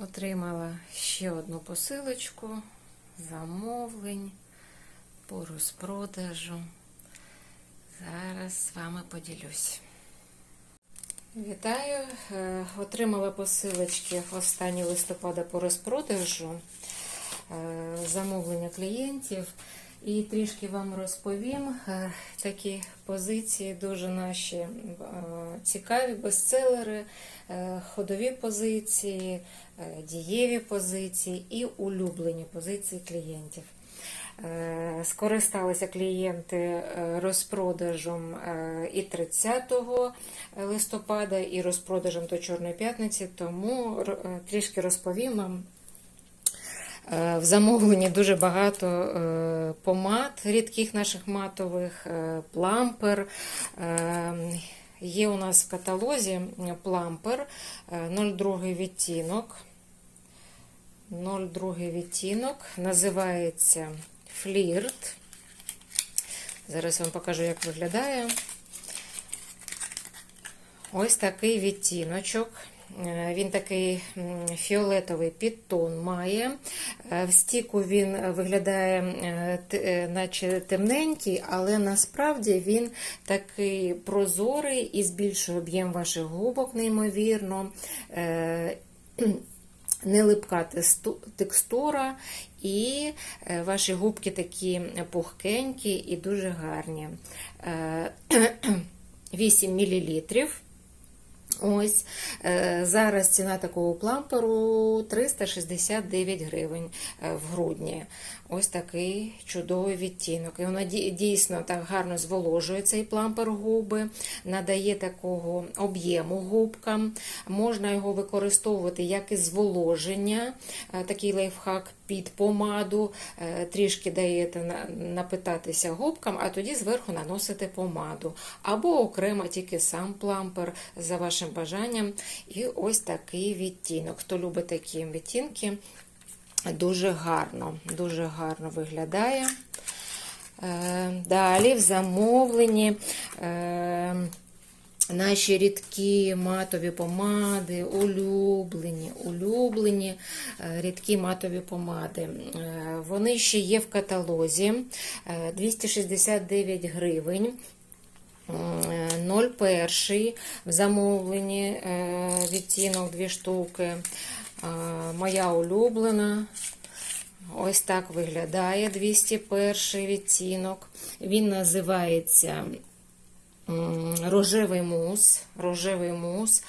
Отримала ще одну посилочку, замовлень по розпродажу. Зараз з вами поділюсь. Вітаю! Е, Отримала посилочки останні листопада по розпродажу, е, замовлення клієнтів. І трішки вам розповім Е, такі позиції, дуже наші е, цікаві бестселери, е, ходові позиції, дієві позиції і улюблені позиції клієнтів. Скористалися клієнти розпродажем і 30 листопада, і розпродажем до Чорної п'ятниці, тому трішки розповім вам. Е, В замовленні дуже багато е, помад рідких наших матових, е, плампер. Є у нас в каталозі плампер е, 02 відтінок. 02 відтінок. Називається флірт. Зараз вам покажу, як виглядає. Ось такий відтіночок. Е, Він такий фіолетовий підтон має. Е, В стіку він виглядає, е, наче темненький, але насправді він такий прозорий і збільшує об'єм ваших губок, неймовірно. Е, Не липка текстура, і ваші губки такі пухкенькі і дуже гарні. Е, 8 мл. Ось е, зараз ціна такого пламперу 369 гривень е, в грудні. Ось такий чудовий відтінок. І вона дійсно так гарно зволожує цей плампер губи, надає такого об'єму губкам. Можна його використовувати як і зволоження, е, такий лайфхак під помаду, е, трішки даєте напитатися губкам, а тоді зверху наносите помаду. Або окремо тільки сам плампер за вашим бажанням. І ось такий відтінок. Хто любить такі відтінки, дуже гарно, дуже гарно виглядає. Е, Далі в замовленні. е, Наші рідкі матові помади, улюблені, улюблені е, рідкі матові помади. Вони ще є в каталозі е, 269 гривень. Е, 01 в замовленні відтінок дві штуки. Моя улюблена. Ось так виглядає 201 відтінок. Він називається рожевий мус. Рожевий мус.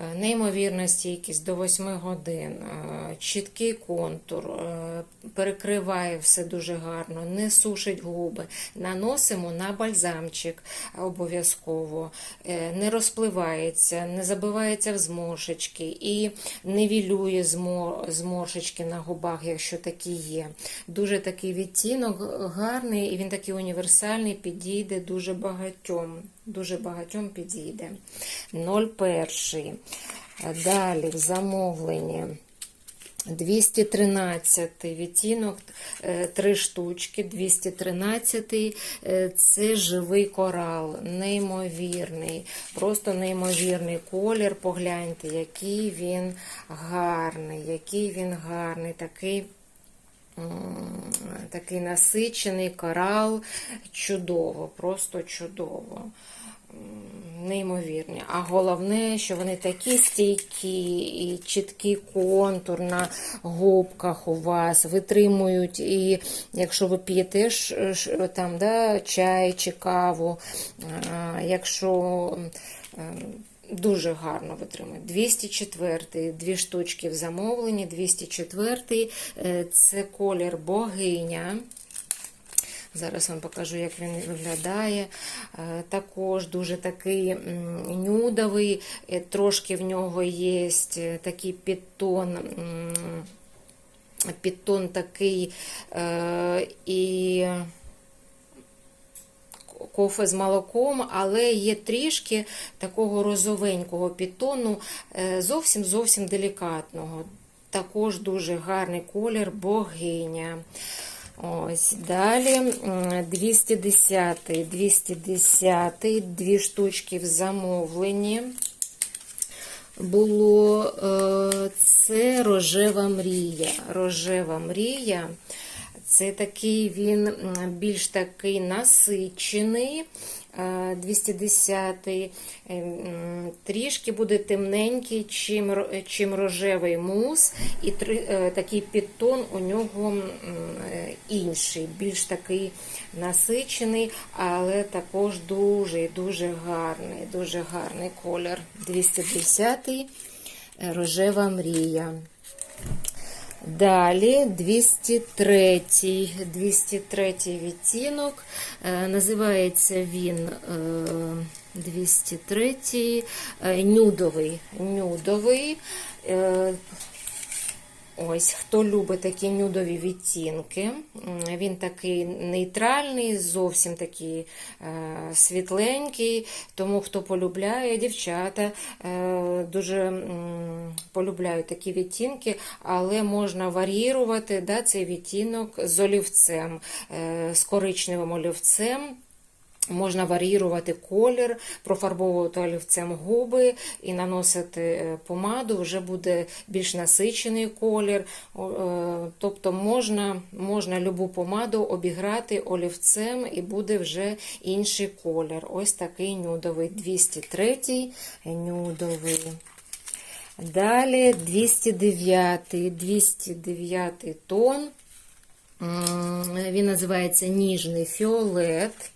Е, Неймовірна стійкість до 8 годин, е, чіткий контур, е, перекриває все дуже гарно, не сушить губи. Наносимо на бальзамчик обов'язково, не розпливається, не забивається в зморшечки і змо- зморшечки на губах, якщо такі є. Дуже такий відтінок гарний, і він такий універсальний, підійде дуже багатьом. Дуже багатьом підійде. 01. Далі в замовленні. 213 відтінок, е, три штучки, 213 е, це живий корал, неймовірний, просто неймовірний колір. Погляньте, який він гарний, який він гарний, такий. Такий насичений корал, чудово, просто чудово. Неймовірні. А головне, що вони такі стійкі і чіткий контур на губках у вас витримують. І якщо ви п'єте там, да, чай чи каву, якщо ем, Дуже гарно витримує. 204 дві штучки в замовленні. 204 е, це колір богиня. Зараз вам покажу, як він виглядає. Е, Також дуже такий нюдовий, е, трошки в нього є такий підтон. Підтон такий і кофе з молоком, але є трішки такого розовенького підтону, е, зовсім зовсім делікатного. Також дуже гарний колір, богиня. Ось далі м, 210, 210, дві штучки в замовленні. було е, це рожева мрія. Рожева мрія. Це такий він більш такий насичений. е, 210 м, трішки буде темненький, чим, чим рожевий мус, і е, такий підтон у нього е, інший, більш такий насичений, але також дуже дуже гарний, дуже гарний колір. 210 е, рожева мрія. Далі 203, 203 відтінок. Е, Називається він е, 203 е, нюдовий. нюдовий. Ось, хто любить такі нюдові відтінки, він такий нейтральний, зовсім такий е, світленький. Тому хто полюбляє, дівчата е, дуже м, полюбляють такі відтінки, але можна варіювати да, цей відтінок з олівцем, е, з коричневим олівцем. Можна варіювати колір, профарбовувати олівцем губи і наносити е, помаду, вже буде більш насичений колір. Е, Тобто можна, можна любу помаду обіграти олівцем і буде вже інший колір. Ось такий нюдовий 203 нюдовий. Далі 209, 209 тон. Він називається ніжний фіолет.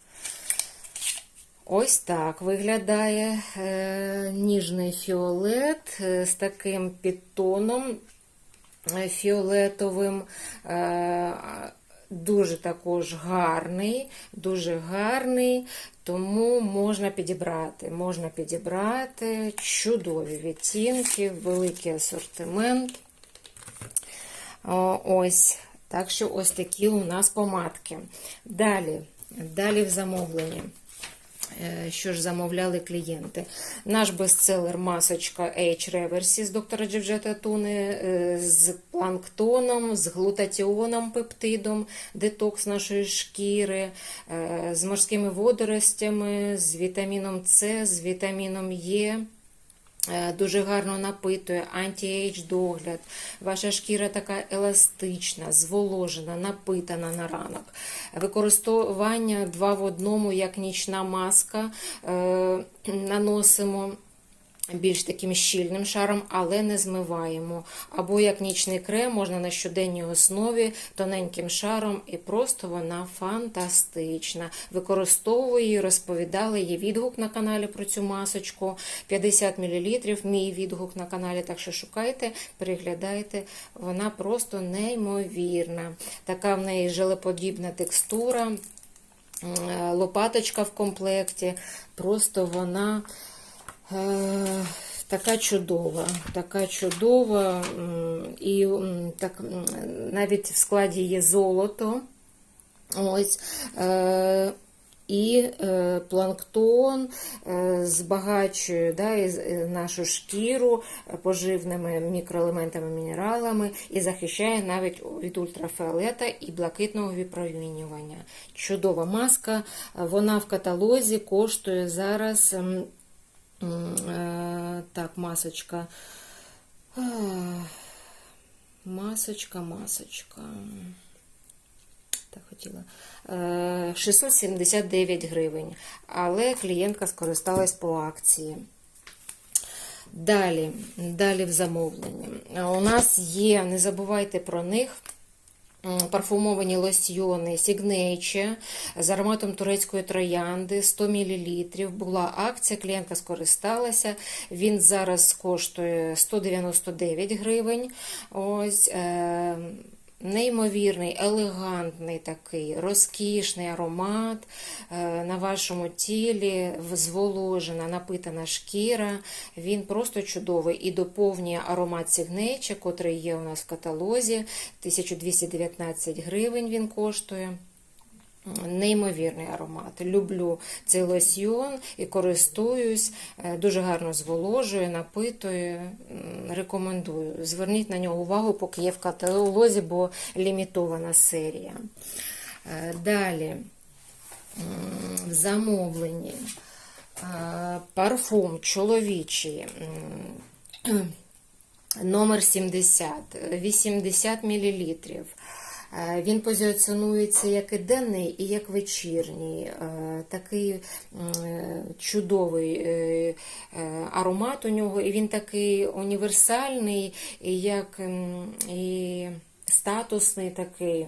Ось так виглядає е, ніжний фіолет е, з таким підтоном е, фіолетовим. Дуже також гарний, дуже гарний, тому можна підібрати. Можна підібрати чудові відтінки, великий асортимент. Ось. Так що ось такі у нас помадки. Далі, далі в замовленні. Е, Що ж замовляли клієнти? Наш бестселер масочка H Reverse з доктора Джевджета Туни е, з планктоном, з глутатіоном, пептидом, детокс нашої шкіри, е, з морськими водоростями, з вітаміном С, з вітаміном Е. Е, Дуже гарно напитує, анті-ейдж догляд. Ваша шкіра така еластична, зволожена, напитана на ранок. Використовування два в одному, як нічна маска, е, наносимо. Більш таким щільним шаром, але не змиваємо. Або як нічний крем можна на щоденній основі тоненьким шаром, і просто вона фантастична. Використовую її, розповідала, є відгук на каналі про цю масочку. 50 мл, мій відгук на каналі, так що шукайте, переглядайте. Вона просто неймовірна. Така в неї желеподібна текстура, лопаточка в комплекті. Просто вона. Е, Така чудова, така чудова, і так, навіть в складі є золото. Ось. Е, і е, планктон е, збагачує да, е, нашу шкіру поживними мікроелементами, мінералами і захищає навіть від ультрафіолета і блакитного випромінювання. Чудова маска. Вона в каталозі коштує зараз. Е, Так, масочка. Масочка, масочка. Так хотіла. Е, 679 гривень. Але клієнтка скористалась по акції. Далі, далі в замовленні. У нас є, не забувайте про них. Парфумовані лосьйони Signature з ароматом турецької троянди 100 мл. Була акція, клієнтка скористалася. Він зараз коштує 199 гривень. Ось. Е- Неймовірний, елегантний такий, розкішний аромат е, на вашому тілі, зволожена, напитана шкіра. Він просто чудовий і доповнює аромат Signature, котрий є у нас в каталозі. 1219 гривень він коштує. Неймовірний аромат. Люблю цей лосьйон і користуюсь. Е, Дуже гарно зволожує, напитує. Рекомендую. Зверніть на нього увагу, поки є в каталозі, бо лімітована серія. Е, Далі в замовленні. Е, Парфум чоловічий. Номер 70, 80 мл. Він позиціонується як і денний, і як вечірній. Е, Такий е, чудовий е, е, аромат у нього, і він такий універсальний, як і статусний такий.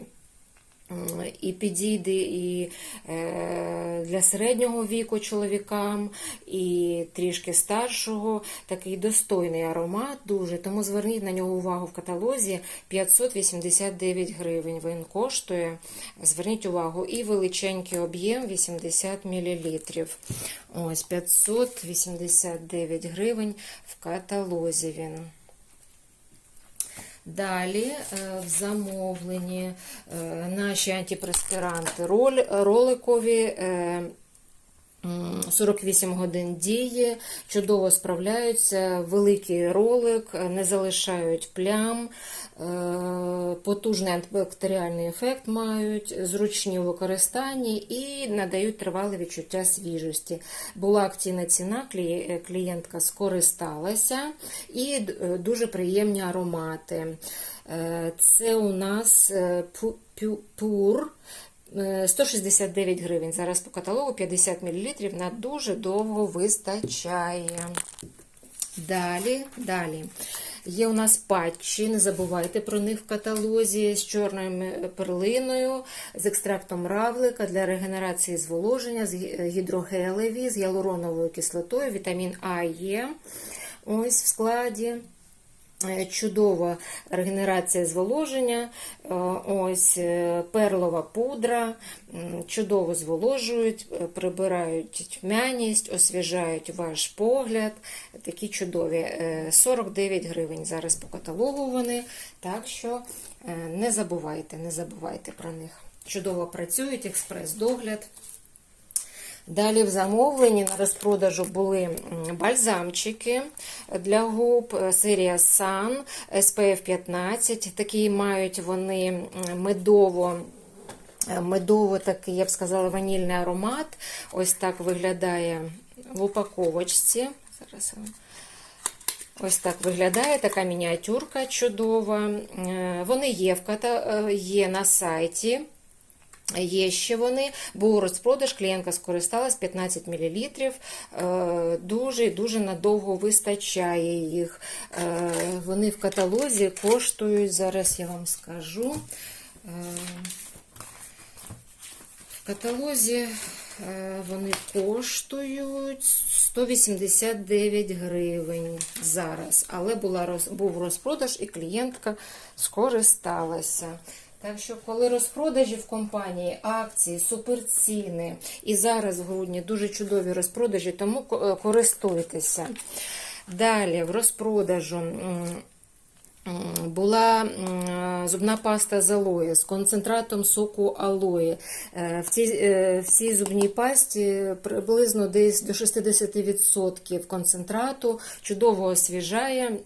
І підійде і е, для середнього віку чоловікам, і трішки старшого. Такий достойний аромат дуже. Тому зверніть на нього увагу в каталозі 589 гривень. Він коштує. Зверніть увагу, і величенький об'єм 80 мл. Ось 589 гривень в каталозі він. Далі е, в замовленні е, наші антипреспіранти роликові. Е, м, 48 годин дії, чудово справляються, великий ролик, не залишають плям, е, потужний антибактеріальний ефект мають, зручні у використанні і надають тривале відчуття свіжості. Була акційна ціна, е, клієнтка скористалася і е, дуже приємні аромати. Це у нас пур. Е, 169 гривень. Зараз по каталогу 50 мл на дуже довго вистачає. Далі, далі. Є у нас патчі, не забувайте про них в каталозі з чорною перлиною, з екстрактом равлика для регенерації зволоження, з гідрогелеві, з гіалуроновою кислотою, вітамін А є ось в складі. Е, Чудова регенерація зволоження, е, ось е, перлова пудра, чудово зволожують, прибирають тьмяність, освіжають ваш погляд. Такі чудові. Е, 49 гривень зараз по каталогу вони, так що не забувайте, не забувайте про них. Чудово працюють, експрес-догляд. Далі в замовленні на розпродажу були бальзамчики для губ, е, серія Sun SPF 15. Такі мають вони медово. е, Медово такий, я б сказала, ванільний аромат. Ось так виглядає в упаковочці. Зараз Ось так виглядає така мініатюрка чудова. Е, Вони є є на сайті. Є ще вони, був розпродаж, клієнтка скористалась 15 мл. Дуже і дуже надовго вистачає їх. Е, Вони в каталозі коштують, зараз я вам скажу. Е, В каталозі е, вони коштують 189 гривень зараз, але була, був розпродаж і клієнтка скористалася. Так що, коли розпродажі в компанії, акції, суперціни, і зараз в грудні дуже чудові розпродажі, тому е, користуйтеся. Далі в розпродажу. Була зубна паста з алоє з концентратом соку алоє. Е, В цій, е, в цій зубній пасті приблизно десь до 60% концентрату, чудово освіжає.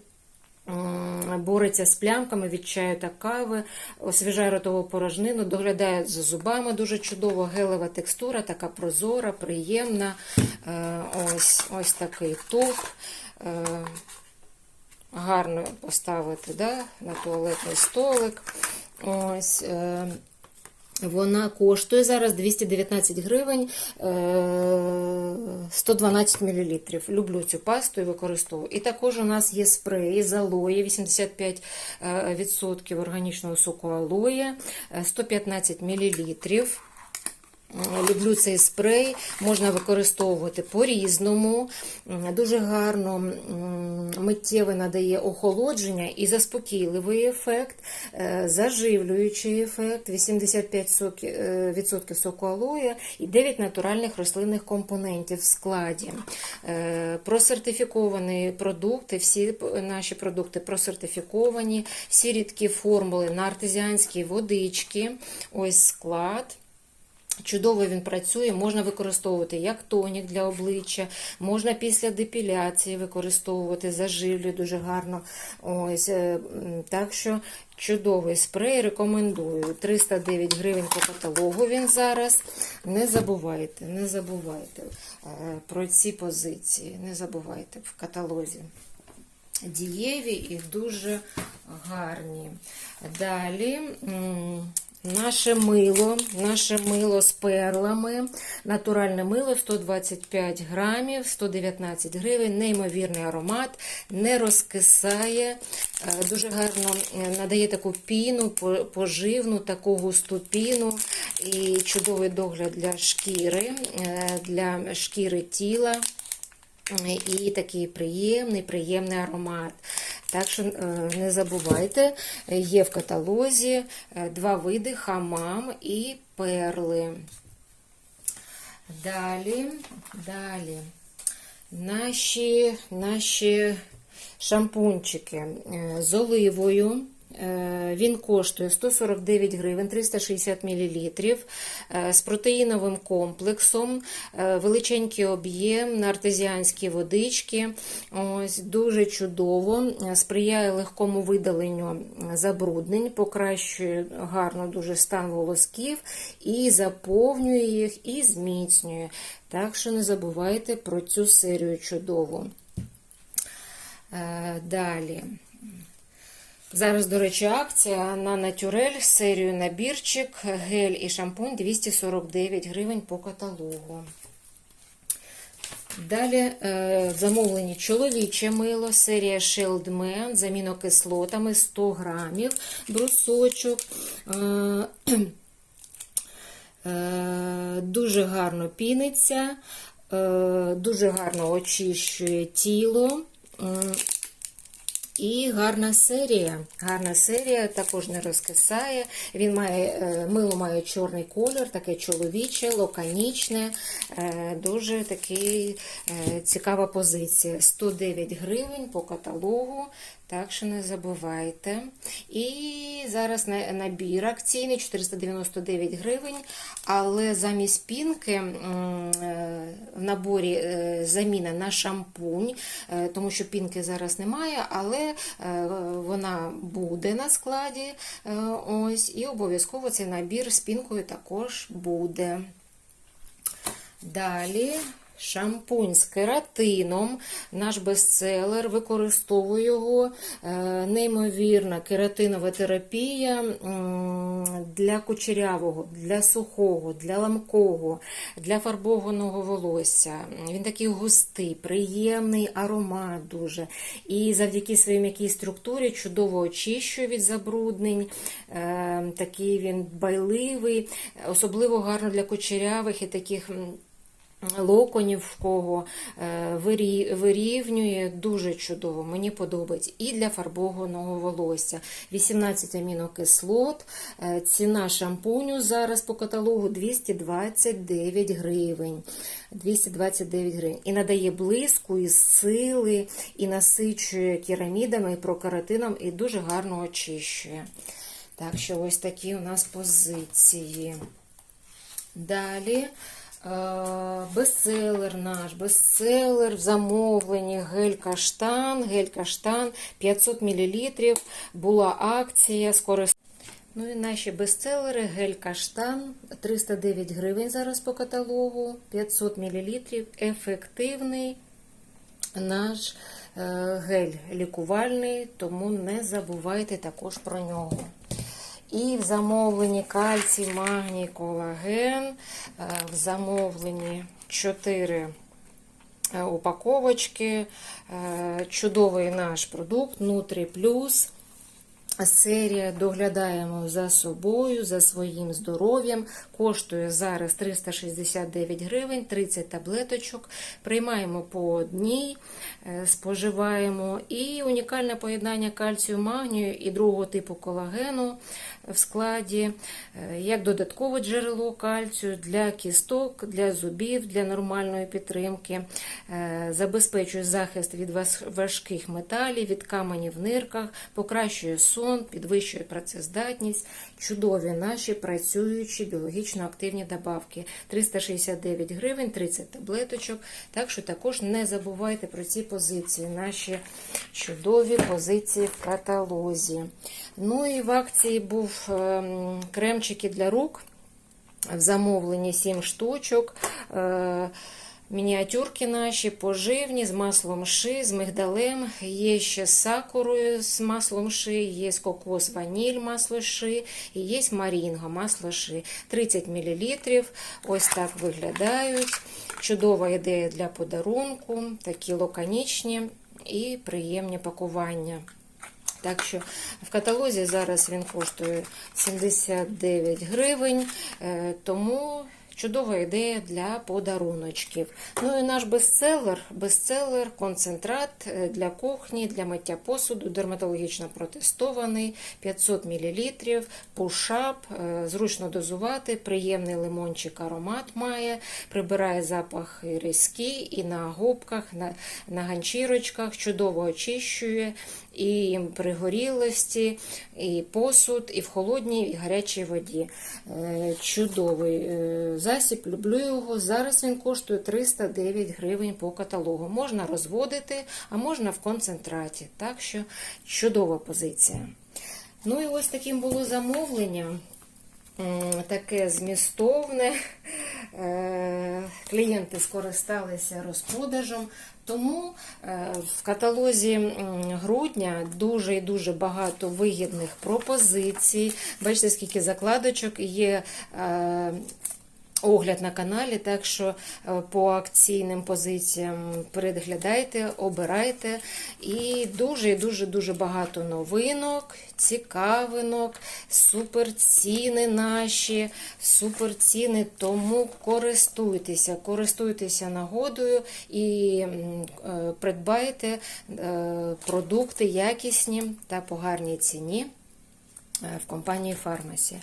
Бореться з плямками від чаю та кави, освіжає ротову порожнину, доглядає за зубами дуже чудово, гелева текстура, така прозора, приємна. Е, Ось, ось такий топ. Е, гарно поставити да, на туалетний столик. Ось. Е, вона коштує зараз 219 гривень, е, 112 мл. Люблю цю пасту і використовую. І також у нас є спреї з алої, 85% органічного соку алої, е, 115 мл. Люблю цей спрей, можна використовувати по-різному. Дуже гарно м, миттєве надає охолодження і заспокійливий ефект, е, заживлюючий ефект, 85% соку алоє і 9 натуральних рослинних компонентів в складі. Е, Просертифіковані продукти, всі наші продукти просертифіковані, всі рідкі формули на артезіанській водички. Ось склад. Чудово він працює, можна використовувати як тонік для обличчя, можна після депіляції використовувати, заживлює дуже гарно. Ось, е, так що чудовий спрей, рекомендую. 309 гривень по каталогу він зараз. Не забувайте, не забувайте е, про ці позиції, не забувайте в каталозі. дієві і дуже гарні. Далі наше мило, наше мило з перлами, натуральне мило 125 грамів, 119 гривень, неймовірний аромат, не розкисає, е, дуже гарно е, надає таку піну, поживну, таку густу піну. І чудовий догляд для шкіри, е, для шкіри тіла. І такий приємний, приємний аромат. Так що е, не забувайте, е, є в каталозі е, два види хамам і перли. Далі, далі. Наші, наші шампунчики е, з оливою. Е, Він коштує 149 гривень 360 мл з протеїновим комплексом, е, величенький об'єм на артезіанські водички. Ось Дуже чудово, е, сприяє легкому видаленню забруднень, покращує гарно дуже стан волосків і заповнює їх, і зміцнює. Так що не забувайте про цю серію чудову. Е, Далі. Зараз, до речі, акція на натюрель серію набірчик, гель і шампунь 249 гривень по каталогу. Далі е, в замовленні чоловіче мило, серія Shield Man з амінокислотами 100 грамів, брусочок. Е, е, дуже гарно піниться, дуже гарно очищує тіло. І гарна серія. Гарна серія також не розкисає. Він має е, мило має чорний колір, таке чоловіче, лаконічне, е, дуже такий е, цікава позиція. 109 гривень по каталогу. Так що не забувайте. І зараз набір акційний 499 гривень, але замість пінки е, в наборі е, заміна на шампунь, е, тому що пінки зараз немає, але вона буде на складі. Ось, і обов'язково цей набір з пінкою також буде. Далі шампунь з кератином, наш бестселер, використовую його. Е, Неймовірна кератинова терапія для кучерявого, для сухого, для ламкого, для фарбованого волосся. Він такий густий, приємний аромат дуже. І завдяки своїй м'якій структурі чудово очищує від забруднень. Е, Такий він байливий, особливо гарно для кучерявих і таких. Локонів в кого е, вирівнює дуже чудово, мені подобається. І для фарбованого волосся. 18 амінокислот. Е, Ціна шампуню зараз по каталогу 229 гривень. 229 гривень. І надає блиску, і сили, і насичує керамідами, і прокаратином, і дуже гарно очищує. Так що ось такі у нас позиції. Далі. Е, Бестселер наш, бестселер в замовленні гель каштан, гель каштан 500 мл. Була акція скоро. Ну і наші бестселери гель каштан 309 гривень зараз по каталогу, 500 мл. Ефективний наш е, гель лікувальний, тому не забувайте також про нього. І в замовленні кальцій, магній, колаген, е, в замовленні 4 е, упаковочки. Е, Чудовий наш продукт Нутрі Плюс. Серія доглядаємо за собою, за своїм здоров'ям. Коштує зараз 369 гривень, 30 таблеточок. Приймаємо по одній, споживаємо. І унікальне поєднання кальцію, магнію і другого типу колагену в складі, е, як додаткове джерело кальцію для кісток, для зубів, для нормальної підтримки. Е, Забезпечує захист від важких металів, від каменів в нирках, покращує сон, підвищує працездатність. Чудові наші працюючі біологічно активні добавки. 369 гривень, 30 таблеточок. Так що також не забувайте про ці позиції, наші чудові позиції в каталозі. Ну і в акції був ем, кремчики для рук в замовленні 7 штучок. Е, Мініатюрки наші поживні з маслом ши, з мигдалем. Є ще з сакурою з маслом ши, є кокос ваніль масло ши і є марінга масло ши. 30 мл. Ось так виглядають. Чудова ідея для подарунку, такі лаконічні і приємні пакування. Так що в каталозі зараз він коштує 79 гривень, е, тому чудова ідея для подаруночків. Ну і наш бестселер, бестселер, концентрат е, для кухні, для миття посуду, дерматологічно протестований, 500 мл, пушап, е, зручно дозувати, приємний лимончик аромат має, прибирає запах різкий і на губках, на, на ганчірочках, чудово очищує і пригорілості, і посуд, і в холодній, і гарячій воді. Е, Чудовий е, засіб, люблю його. Зараз він коштує 309 гривень по каталогу. Можна розводити, а можна в концентраті. Так що чудова позиція. Ну і ось таким було замовлення. М, Таке змістовне. Е, Клієнти скористалися розпродажем, тому е, в каталозі грудня дуже і дуже багато вигідних пропозицій. Бачите, скільки закладочок є. Огляд на каналі, так що е, по акційним позиціям переглядайте, обирайте. І дуже дуже дуже багато новинок, цікавинок, суперціни наші, суперціни. Тому користуйтеся, користуйтеся нагодою і е, придбайте е, продукти якісні та по гарній ціні в компанії Фармасі.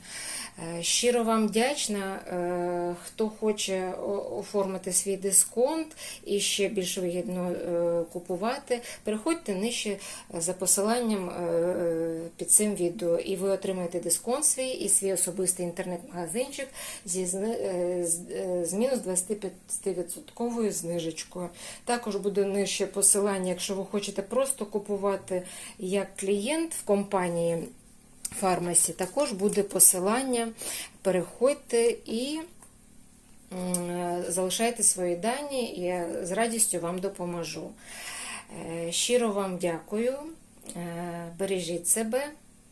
Е, Щиро вам вдячна, е, хто хоче оформити свій дисконт і ще більш вигідно е, купувати, переходьте нижче за посиланням е, е, під цим відео, і ви отримаєте дисконт свій і свій особистий інтернет-магазинчик з мінус 25% знижечкою. Також буде нижче посилання, якщо ви хочете просто купувати як клієнт в компанії фармасі також буде посилання. Переходьте і залишайте свої дані, я з радістю вам допоможу. Е, Щиро вам дякую. Е, Бережіть себе.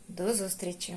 До зустрічі!